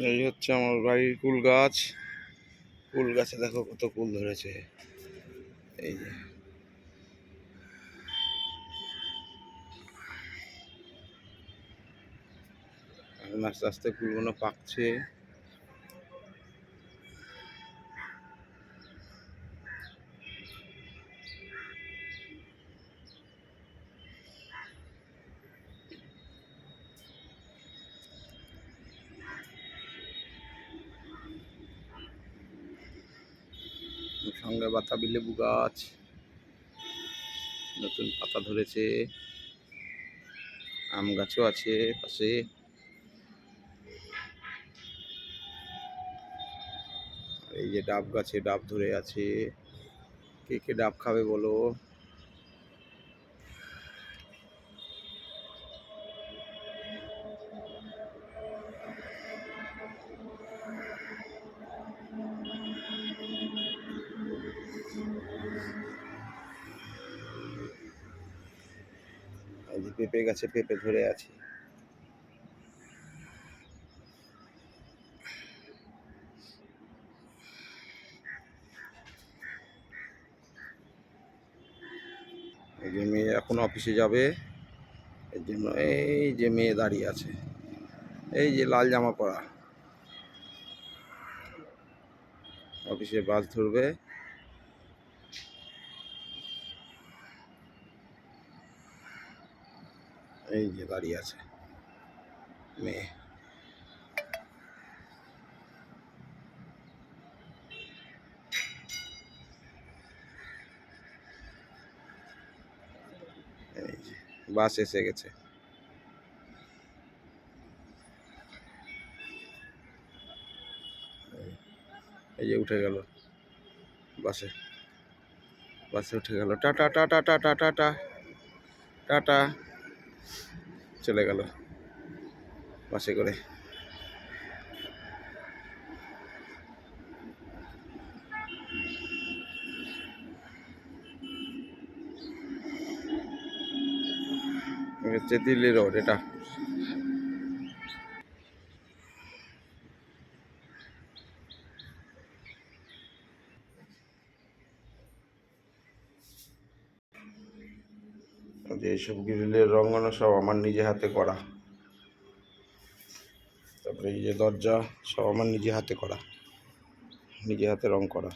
এই হচ্ছে আমার বাড়ির কুল গাছ। কুল গাছে দেখো কত কুল ধরেছে। এই যে। আস্তে আস্তে কুলগুলো পাকছে। সঙ্গে বাতাবি লেবু গাছ, নতুন পাতা ধরেছে, আম গাছও আছে পাশে। এই যে ডাব গাছে ডাব ধরে আছে, কে কে ডাব খাবে বলো? পেঁপে গাছে পেঁপে ধরে আছে। যে মেয়ে এখন অফিসে যাবে, এর জন্য এই যে মেয়ে দাঁড়িয়ে আছে, এই যে লাল জামা পরা। অফিসে বাস ধরবে এই যে দাঁড়িয়ে আছে, মেয়ে। এই যে, বাস এসে গেছে। এই যে উঠে গেল বাসে। বাসে উঠে গেল, tata tata tata tata tata. চলে গেল বাসে করে। হচ্ছে দিল্লি রোড এটা। যে এইসব গ্রিলের রঙানো সব আমার নিজে হাতে করা। তারপরে এই যে দরজা, সব আমার নিজে হাতে করা। নিজে হাতে রং করা।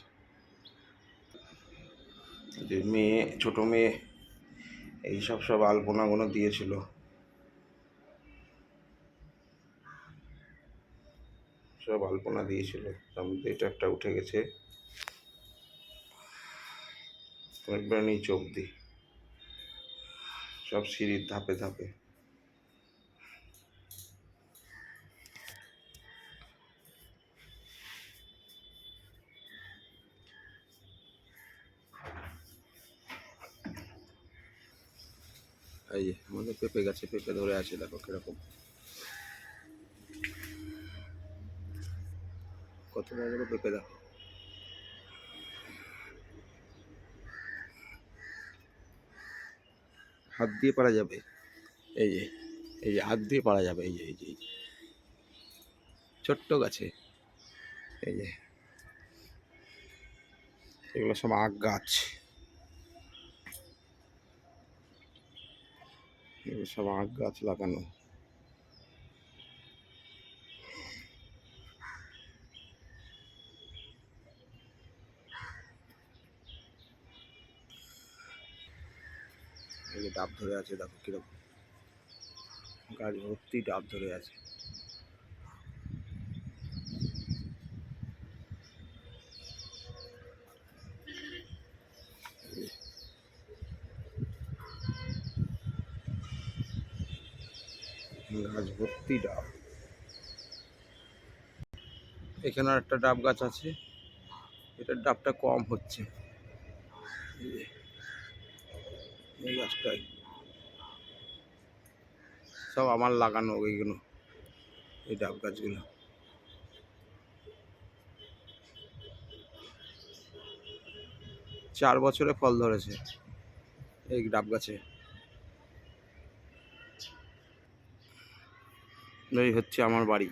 যে মেয়ে, ছোটো মেয়ে এই সব আলপনাগুলো দিয়েছিল। সব আলপনা দিয়েছিল। তার মধ্যে এটা একটা উঠে গেছে। একবার নিচে অব্দি সব সিঁড়ির ধাপে ধাপে। এই আমাদের পেঁপে গাছে পেঁপে ধরে আছে, দেখো কীরকম। কত বড় পেঁপে দেখো। হাত দিয়ে পারা যাবে। এই যে এই যে হাত দিয়ে পারা যাবে, এই যে এই যে। ছোট্ট গাছে। এই যে। এগুলো সব আখ গাছ। এগুলো সব আখ গাছ লাগানো। যে ডাব ধরে আছে, দেখো কীরকম। গাছ ভর্তি ডাব ধরে আছে। গাছ ভর্তি ডাব। এখানে একটা ডাব গাছ আছে। এটার ডাবটা কম হচ্ছে। এই গাছটাই। সব আমার লাগানো এইগুলো এই ডাব গাছগুলো। চার বছরে ফল ধরেছে এই ডাব গাছে। এই হচ্ছে আমার বাড়ি।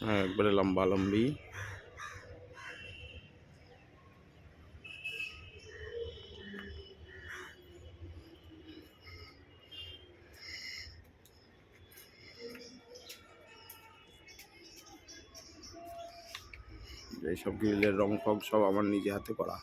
হ্যাঁ একবারে লম্বা লম্বি। এইসব গ্রিলের রং ফং সব আমার নিজে হাতে করা।